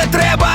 не треба.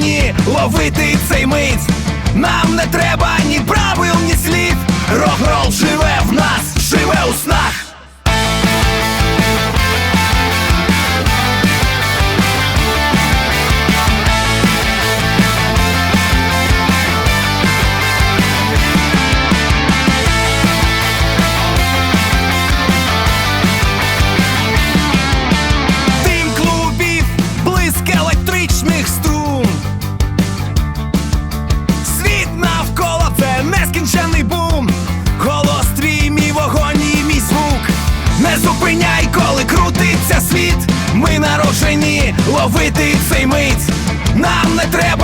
повинні ловити цей мить. Нам не треба ні правил, ні слів. рок рол живе в нас, живе у снах. Бити цей мить нам не треба.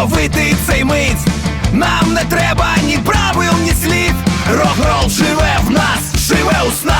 ловити цей миць. Нам не треба ні правил, ні слів. рок-рол живе в нас, живе у снах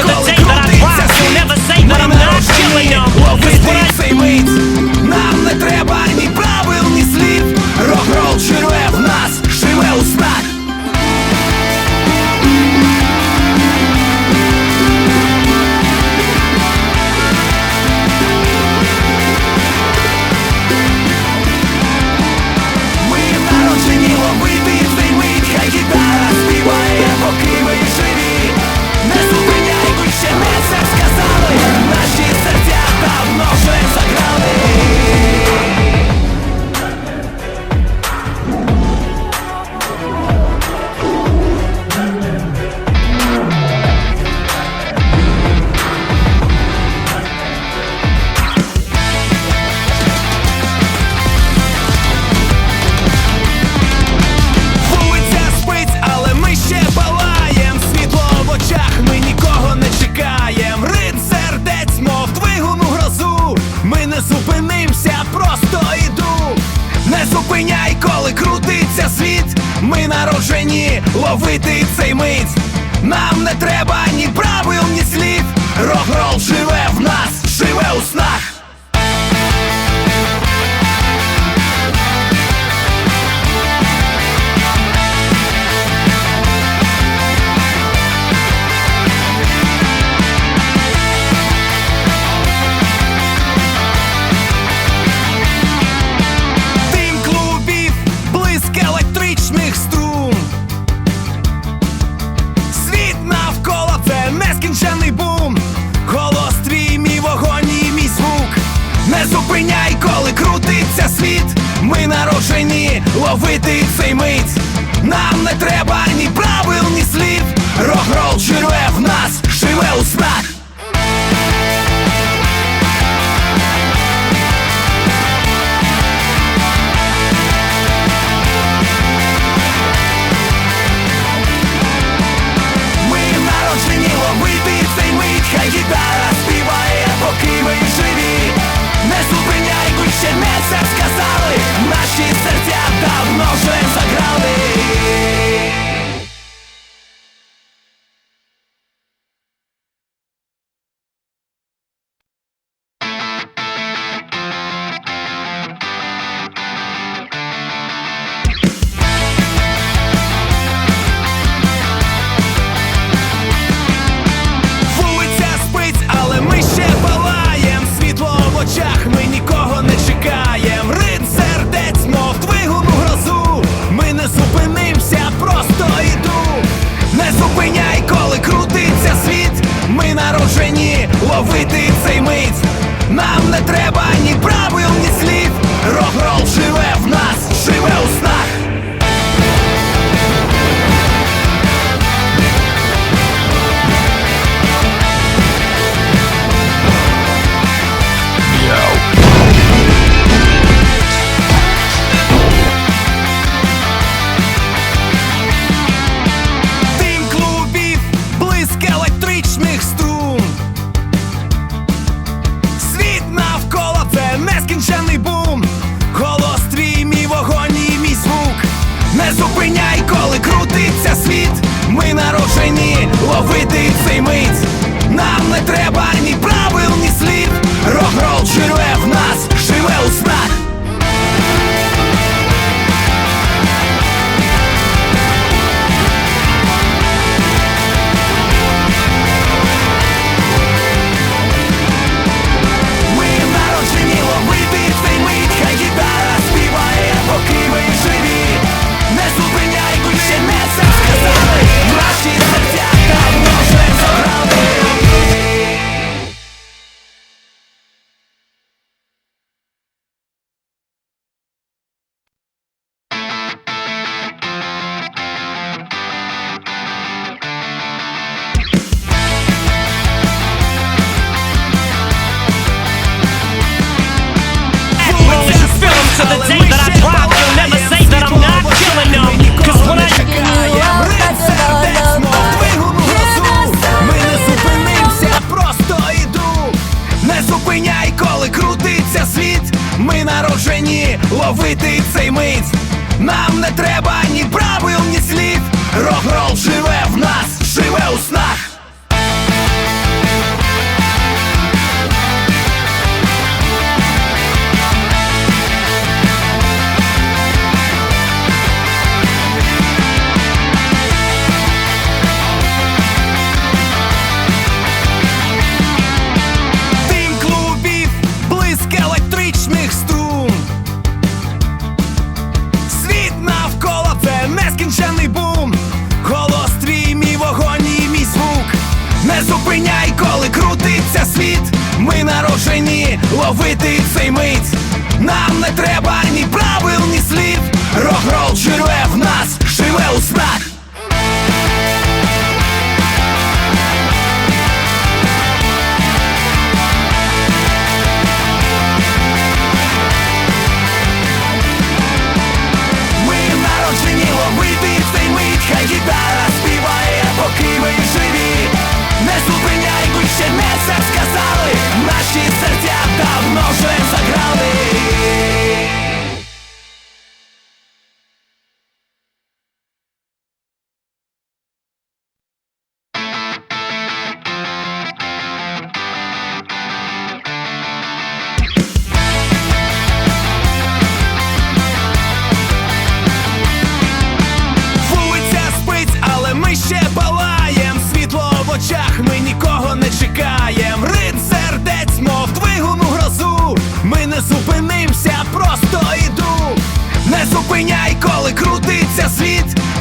to the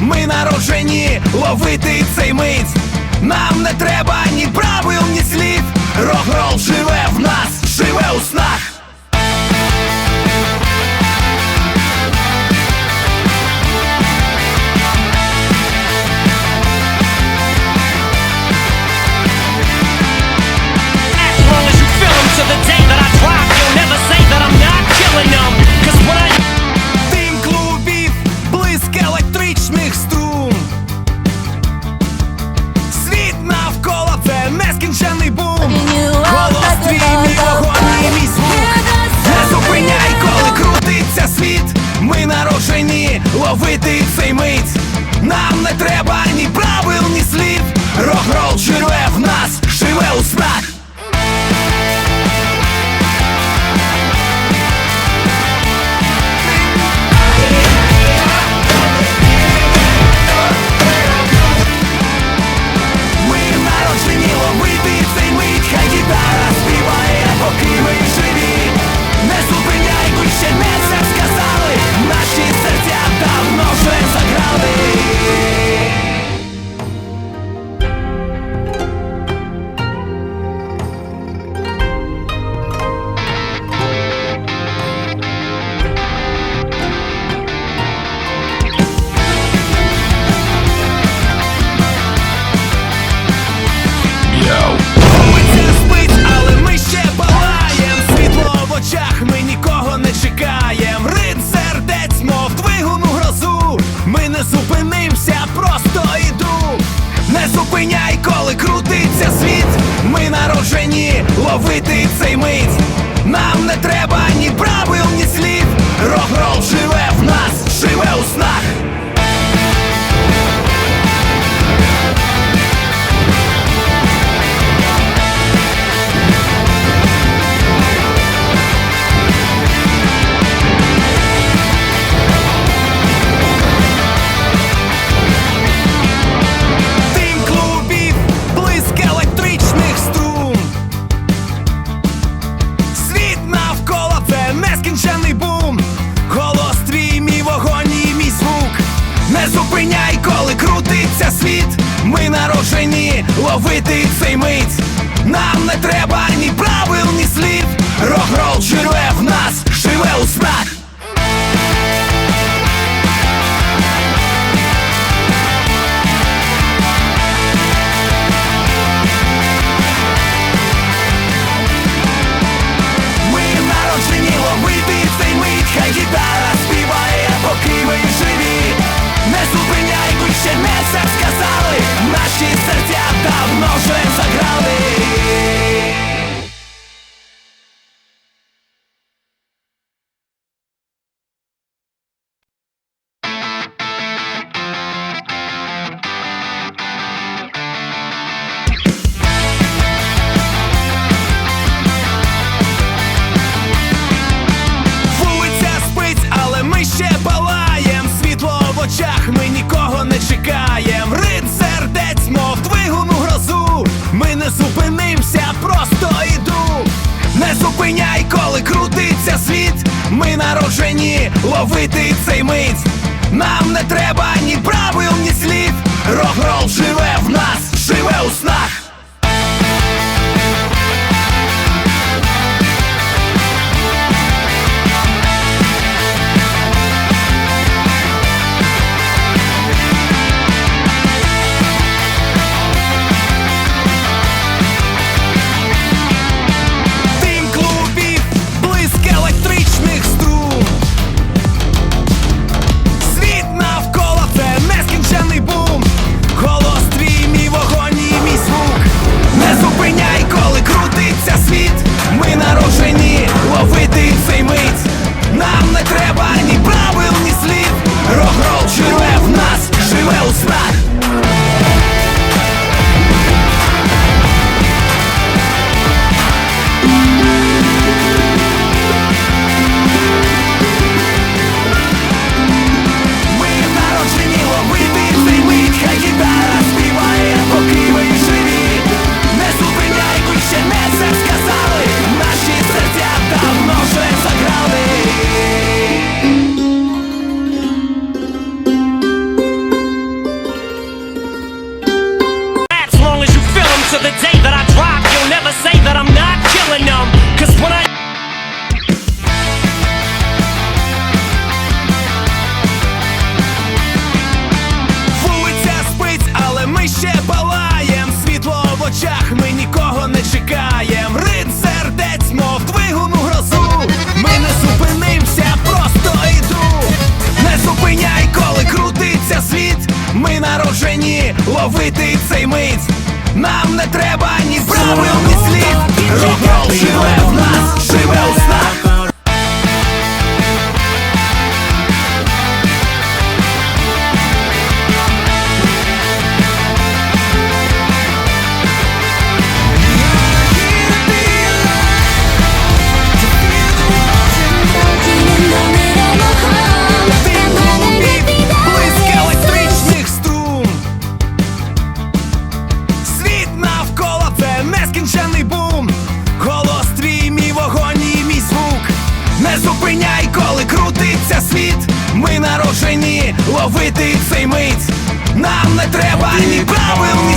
Ми народжені ловити цей мить. Нам не треба ні правил, ні слів. Рок-рол живе в нас, живе у снах. ловити цей мить. Нам не треба ні правил, ні слів. Рок-рол жив. Нам не треба. ловити цей мить. Нам не треба ні правил, ні слів. рок-рол живе в нас, живе у снах. ловити цей миць, нам не треба ні справи, ні слід Рок-рол живе в нас, живе у нас Ani mi bałem,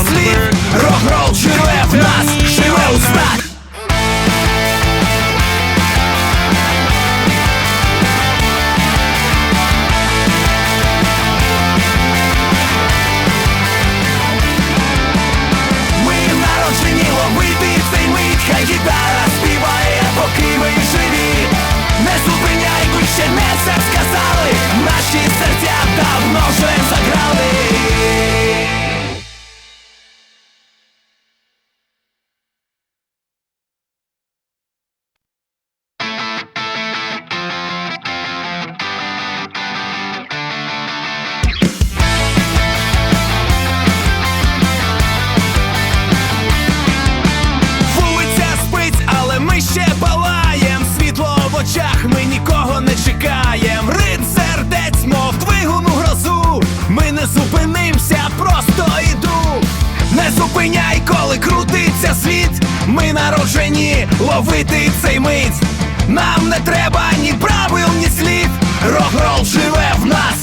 ловити цей мить, Нам не треба ні правил, ні слів. рок-рол живе в нас.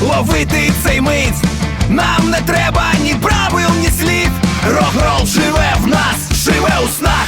Ловити цей мить. Нам не треба ні правил, ні слів. Рок-рол живе в нас, живе у снах.